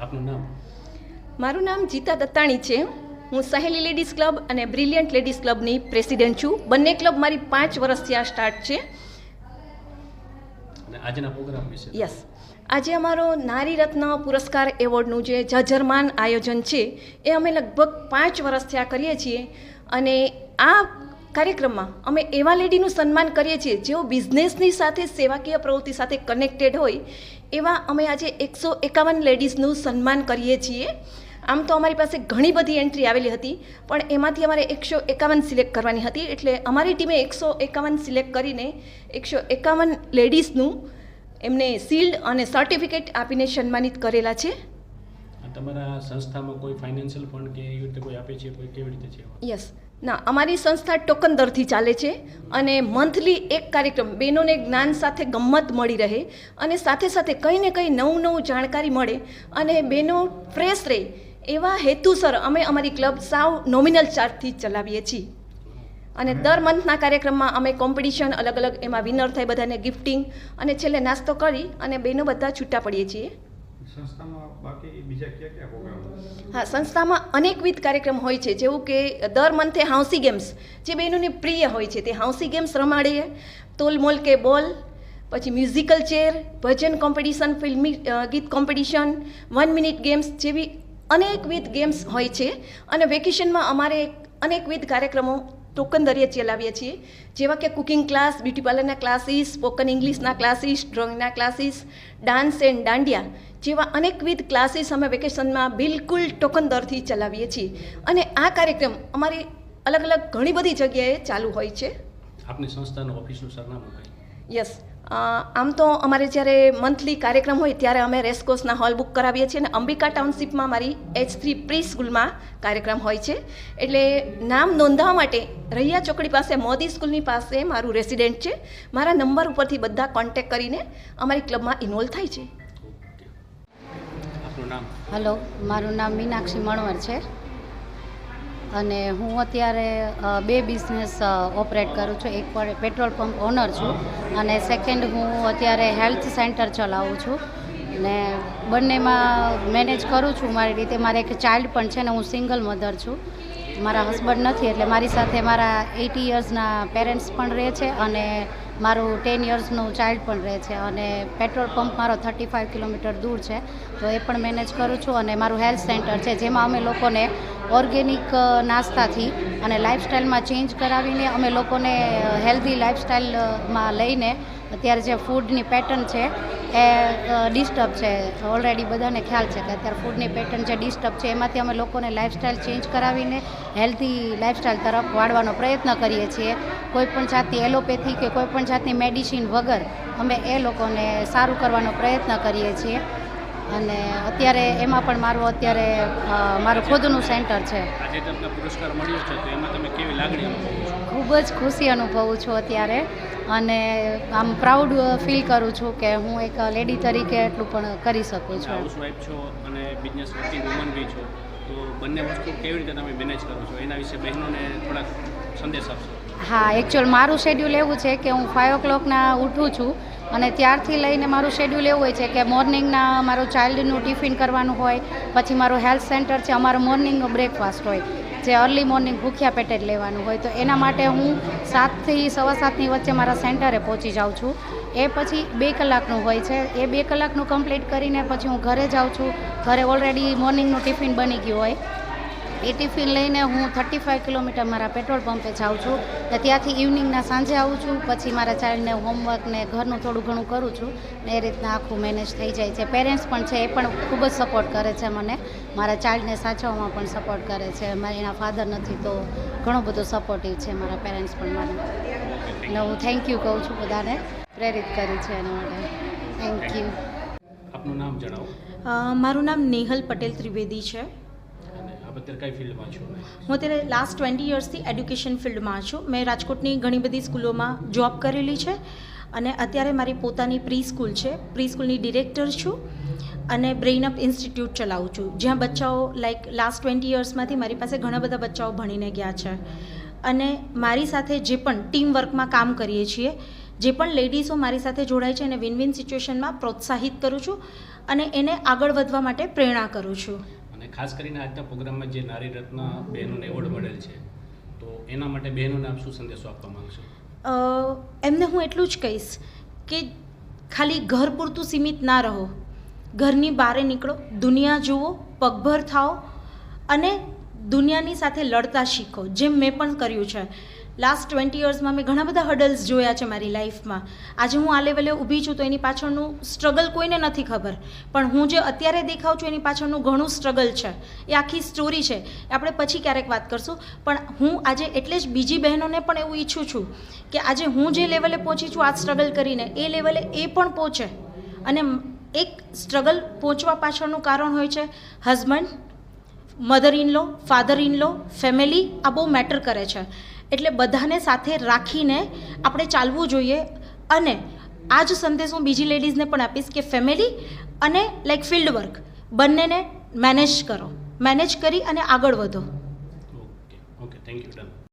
આપનું નામ? મારું નામ જીતા દત્તાણી છે. હું સહેલી લેડીઝ ક્લબ અને બ્રિલિયન્ટ લેડીઝ ક્લબની પ્રેસિડેન્ટ છું. બંને ક્લબ મારી પાંચ વર્ષથી આ સ્ટાર્ટ છે. આજના પ્રોગ્રામ વિશે? યસ. આજે અમારો નારી રત્ન પુરસ્કાર એવોર્ડનું જે જજરમાન આયોજન છે એ અમે લગભગ પાંચ વર્ષથી આ કરીએ છીએ. અને આ કાર્યક્રમમાં અમે એવા લેડીનું સન્માન કરીએ છીએ જેઓ બિઝનેસની સાથે સેવાકીય પ્રવૃત્તિ સાથે કનેક્ટેડ હોય એવા અમે આજે એકસો એકાવન લેડીઝનું સન્માન કરીએ છીએ. આમ તો અમારી પાસે ઘણી બધી એન્ટ્રી આવેલી હતી પણ એમાંથી અમારે એકસો એકાવન સિલેક્ટ કરવાની હતી. એટલે અમારી ટીમે એકસો એકાવન સિલેક્ટ કરીને એકસો એકાવન લેડીઝનું એમને શિલ્ડ અને સર્ટિફિકેટ આપીને સન્માનિત કરેલા છે. તમારા સંસ્થામાં કોઈ ફાઇનાન્શિયલ ફંડ કે એવી રીતે કોઈ આપે છે? કોઈ કેવી રીતે છે? યસ. ના, અમારી સંસ્થા ટોકન દરથી ચાલે છે અને મંથલી એક કાર્યક્રમ બહેનોને જ્ઞાન સાથે ગમ્મત મળી રહે અને સાથે સાથે કંઈ ને કંઈ નવું નવું જાણકારી મળે અને બહેનો ફ્રેશ રહે. એવા હેતુસર અમે અમારી ક્લબ સાવ નોમિનલ ચાર્જથી ચલાવીએ છીએ. અને દર મંથના કાર્યક્રમમાં અમે કોમ્પિટિશન અલગ અલગ, એમાં વિનર થાય બધાને ગિફ્ટિંગ અને છેલ્લે નાસ્તો કરી અને બહેનો બધા છૂટા પડીએ છીએ. હા, સંસ્થામાં અનેકવિધ કાર્યક્રમ હોય છે. જેવું કે દર મંથે હાઉસી ગેમ્સ જે બહેનોને પ્રિય હોય છે. તે હાઉસી ગેમ્સ રમાડીએ. તોલમોલ કે બોલ, પછી મ્યુઝિકલ ચેર ભજન કોમ્પિટિશન ફિલ્મી ગીત કોમ્પિટિશન વન મિનિટ ગેમ્સ જેવી અનેકવિધ ગેમ્સ હોય છે. અને વેકેશનમાં અમારે અનેકવિધ કાર્યક્રમો ટોકન દરિયે ચલાવીએ છીએ. જેવા કે કુકિંગ ક્લાસ, બ્યુટી પાર્લરના ક્લાસીસ, સ્પોકન ઇંગ્લિશના ક્લાસીસ, ડ્રોઈંગના ક્લાસીસ, ડાન્સ એન્ડ દાંડિયા જેવા અનેકવિધ ક્લાસીસ અમે વેકેશનમાં બિલકુલ ટોકન દરથી ચલાવીએ છીએ. અને આ કાર્યક્રમ અમારી અલગ અલગ ઘણી બધી જગ્યાએ ચાલુ હોય છે. આપની સંસ્થાનું ઓફિસનું સરનામું કઈ? યસ આમ તો અમારે જ્યારે મંથલી કાર્યક્રમ હોય ત્યારે અમે રેસકોર્સના હોલ બુક કરાવીએ છીએ અને અંબિકા ટાઉનશીપમાં મારી એચ થ્રી પ્રી સ્કૂલમાં કાર્યક્રમ હોય છે. એટલે નામ નોંધાવવા માટે રૈયા ચોકડી પાસે મોદી સ્કૂલની પાસે મારું રેસિડેન્ટ છે. મારા નંબર ઉપરથી બધા કોન્ટેક કરીને અમારી ક્લબમાં ઇન્વોલ્વ થાય છે. હલો મારું નામ મીનાક્ષી મણવર છે. અને હું અત્યારે બે બિઝનેસ ઓપરેટ કરું છું. એક પેટ્રોલ પંપ ઓનર છું અને સેકન્ડ હું અત્યારે હેલ્થ સેન્ટર ચલાવું છું. ને બંનેમાં મેનેજ કરું છું મારી રીતે. મારે એક ચાઇલ્ડ પણ છે ને હું સિંગલ મધર છું. મારા હસબન્ડ નથી, એટલે મારી સાથે મારા એટી યર્સના પેરેન્ટ્સ પણ રહે છે અને મારું ટેન યર્સનું ચાઇલ્ડ પણ રહે છે અને પેટ્રોલ પંપ મારો થર્ટી ફાઇવ કિલોમીટર દૂર છે. તો એ પણ મેનેજ કરું છું અને મારું હેલ્થ સેન્ટર છે, જેમાં અમે લોકોને ઓર્ગેનિક નાસ્તાથી અને લાઇફસ્ટાઇલમાં ચેન્જ કરાવીને અમે લોકોને હેલ્ધી લાઇફસ્ટાઇલમાં લઈને અત્યારે જે ફૂડની પેટર્ન છે, એ ડિસ્ટર્બ છે. ઓલરેડી બધાને ખ્યાલ છે કે અત્યારે ફૂડની પેટર્ન જે ડિસ્ટર્બ છે, એમાંથી અમે લોકોને લાઇફસ્ટાઈલ ચેન્જ કરાવીને હેલ્ધી લાઇફસ્ટાઈલ તરફ વાળવાનો પ્રયત્ન કરીએ છીએ. કોઈપણ જાતની એલોપેથી કે કોઈપણ જાતની મેડિસિન વગર અમે એ લોકોને સારું કરવાનો પ્રયત્ન કરીએ છીએ. અને અત્યારે એમાં પણ મારું અત્યારે મારું ખુદનું સેન્ટર છે. આજે તમને પુરસ્કાર મળ્યો છે તો એમાં તમે કેવી લાગણી ખૂબ જ ખુશી અનુભવું છું અત્યારે અને આમ પ્રાઉડ ફીલ કરું છું કે હું એક લેડી તરીકે એટલું પણ કરી શકું છું. હાઉસવાઈફ છો અને બિઝનેસ વર્કિંગ વુમન બી છો તો બંને વસ્તુ કેવી રીતે તમે મેનેજ કરો છો? એના વિશે બહેનોને થોડાક સંદેશ આપશો. હા એકચ્યુઅલ મારું શેડ્યુલ એવું છે કે હું ફાઇવ ઓ ક્લોકના ઉઠું છું અને ત્યારથી લઈને મારું શેડ્યુલ એવું હોય છે કે મોર્નિંગના મારું ચાઇલ્ડનું ટિફિન કરવાનું હોય, પછી મારું હેલ્થ સેન્ટર છે, અમારું મોર્નિંગનો બ્રેકફાસ્ટ હોય, જે અર્લી મોર્નિંગ ભૂખ્યા પેટે જ લેવાનું હોય, તો એના માટે હું સાતથી, સવા સાતની વચ્ચે મારા સેન્ટરે પહોંચી જાઉં છું. એ પછી બે કલાકનું હોય છે. એ બે કલાકનું કમ્પ્લીટ કરીને પછી હું ઘરે જાઉં છું. ઘરે ઓલરેડી મોર્નિંગનું ટિફિન બની ગયું હોય. એ ટિફિન લઈને હું થર્ટી ફાઇવ કિલોમીટર મારા પેટ્રોલ પંપે જાઉં છું ને ત્યાંથી ઇવનિંગના સાંજે આવું છું પછી મારા ચાઇલ્ડને હોમવર્ક ને ઘરનું થોડું ઘણું કરું છું ને એ રીતના આખું મેનેજ થઈ જાય છે. પેરેન્ટ્સ પણ છે એ પણ ખૂબ જ સપોર્ટ કરે છે મને. મારા ચાઇલ્ડને સાચવવામાં પણ સપોર્ટ કરે છે. મારા એના ફાધર નથી તો ઘણો બધો સપોર્ટિવ છે મારા પેરેન્ટ્સ પણ મને. એટલે હું થેન્ક યુ કહું છું બધાને. પ્રેરિત કરી છે એના માટે. થેન્ક યુ આપનું નામ જણાવો. મારું નામ નેહલ પટેલ ત્રિવેદી છે. અત્યારે કઈ ફિલ્ડમાં છો? હું અત્યારે લાસ્ટ ટ્વેન્ટી યર્સથી એડ્યુકેશન ફિલ્ડમાં છું. મેં રાજકોટની ઘણી બધી સ્કૂલોમાં જોબ કરેલી છે અને અત્યારે મારી પોતાની પ્રી સ્કૂલ છે. પ્રી સ્કૂલની ડિરેક્ટર છું અને બ્રેઇન અપ ઇન્સ્ટિટ્યૂટ ચલાવું છું. જ્યાં બચ્ચાઓ લાઈક લાસ્ટ ટ્વેન્ટી યર્સમાંથી મારી પાસે ઘણા બધા બચ્ચાઓ ભણીને ગયા છે. અને મારી સાથે જે પણ ટીમ વર્કમાં કામ કરીએ છીએ, જે પણ લેડીઝો મારી સાથે જોડાય છે, એને વિન વિન સિચ્યુએશનમાં પ્રોત્સાહિત કરું છું અને એને આગળ વધવા માટે પ્રેરણા કરું છું. ખાસ કરીને આજના પ્રોગ્રામમાં જે નારી રત્ન બહેનોને એવોર્ડ મળેલ છે, તો એના માટે બહેનોને આપ શું સંદેશો આપવા માંગશો? એમને હું એટલું જ કહીશ કે ખાલી ઘર પૂરતું સીમિત ના રહો. ઘરની બહાર નીકળો, દુનિયા જુઓ, પગભર થાઓ અને દુનિયાની સાથે લડતા શીખો, જેમ મેં પણ કર્યું છે. લાસ્ટ ટ્વેન્ટી યર્સમાં મેં ઘણા બધા હર્ડલ્સ જોયા છે મારી લાઈફમાં આજે હું આ લેવલે ઊભી છું તો એની પાછળનું સ્ટ્રગલ કોઈને નથી ખબર. પણ હું જે અત્યારે દેખાઉં છું એની પાછળનું ઘણું સ્ટ્રગલ છે. એ આખી સ્ટોરી છે. એ આપણે પછી ક્યારેક વાત કરશું. પણ હું આજે એટલે જ બીજી બહેનોને પણ એવું ઈચ્છું છું કે આજે હું જે લેવલે પહોંચી છું આ સ્ટ્રગલ કરીને, એ લેવલે એ પણ પહોંચે. અને એક સ્ટ્રગલ પહોંચવા પાછળનું કારણ હોય છે husband mother in law father in law family આ બહુ મેટર કરે છે. એટલે બધાને સાથે રાખીને આપણે ચાલવું જોઈએ. અને આ જ સંદેશ હું બીજી લેડીઝને પણ આપીશ કે ફેમિલી અને લાઈક ફિલ્ડ વર્ક બંનેને મેનેજ કરો. મેનેજ કરી અને આગળ વધો. Okay okay thank you